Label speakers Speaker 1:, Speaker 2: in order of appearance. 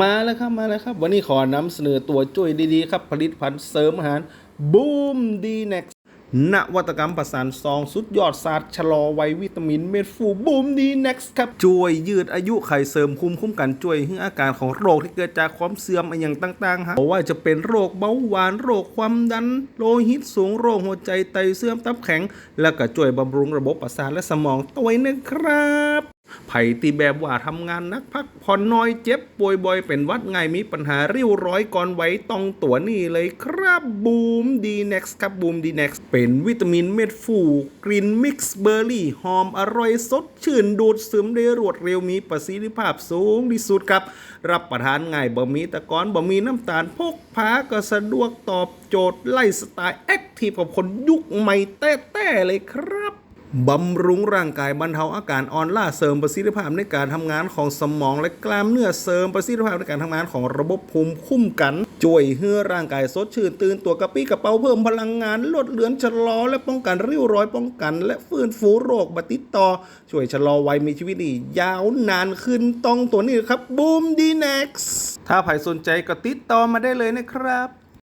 Speaker 1: มาแล้วครับมาแล้วครับ วันนี้ขอนำเสนอตัวช่วยดีๆ ครับผลิตภัณฑ์เสริมอาหารบูมดีเน็กนวัตกรรมประสานซอง สุดยอดศาสตร์ชะลอวัยวิตามินเม็ดฟูบูมดีเน็กซ์ครับช่วยยืดอายุไขเสริมภูมิคุ้มกันช่วยให้อาการของโรคที่เกิดจากความเสื่อมอย่างต่างๆครับเพราะว่าจะเป็นโรคเบาหวานโรคความดันโลหิตสูงโรคหัวใจไตเสื่อมตับแข็ง แล้วก็ช่วยบำรุงระบบประสาทและสมองตัวนะครับ ไผ่ตีแบบว่าทำงานนักพักผ่อนน้อยเจ็บป่วยบ่อยเป็นวัดไงมีปัญหาริ้วร้อยก่อนไว้ต้องตัวนี่เลยครับบูมดีเน็กซ์ครับบูมดีเน็กซ์เป็นวิตามินเม็ดฟูกรีนมิกซ์เบอร์รี่หอมอร่อยสดชื่นดูดซึมได้รวดเร็วมีประสิทธิภาพสูงที่สุดครับ รับประทานง่ายบ่มีตะกอนบ่มีน้ำตาลพกพาก็สะดวกตอบโจทย์ไล่สไตล์แอคทีฟกับคนยุคใหม่แต้ๆเลยครับ บำรุงร่างกายบรรเทาอาการอ่อนล้าเสริมประสิทธิภาพในการทำงานของสมองและกล้ามเนื้อเสริมประสิทธิภาพในการทำงานของระบบภูมิคุ้มกันช่วยให้ร่างกายสดชื่นตื่นตัวกระปี้กระเป๋าเพิ่มพลังงานลดเลือนชะลอและป้องกันริ้วรอยป้องกัน และฟื้นฟูโรคบัติดต่อ ช่วยชะลอวัยมีชีวิตที่ยาวนานขึ้นต้องตัวนี้ครับบูมดีเน็กซ์ถ้าใครสนใจก็ติดต่อมาได้เลยนะครับ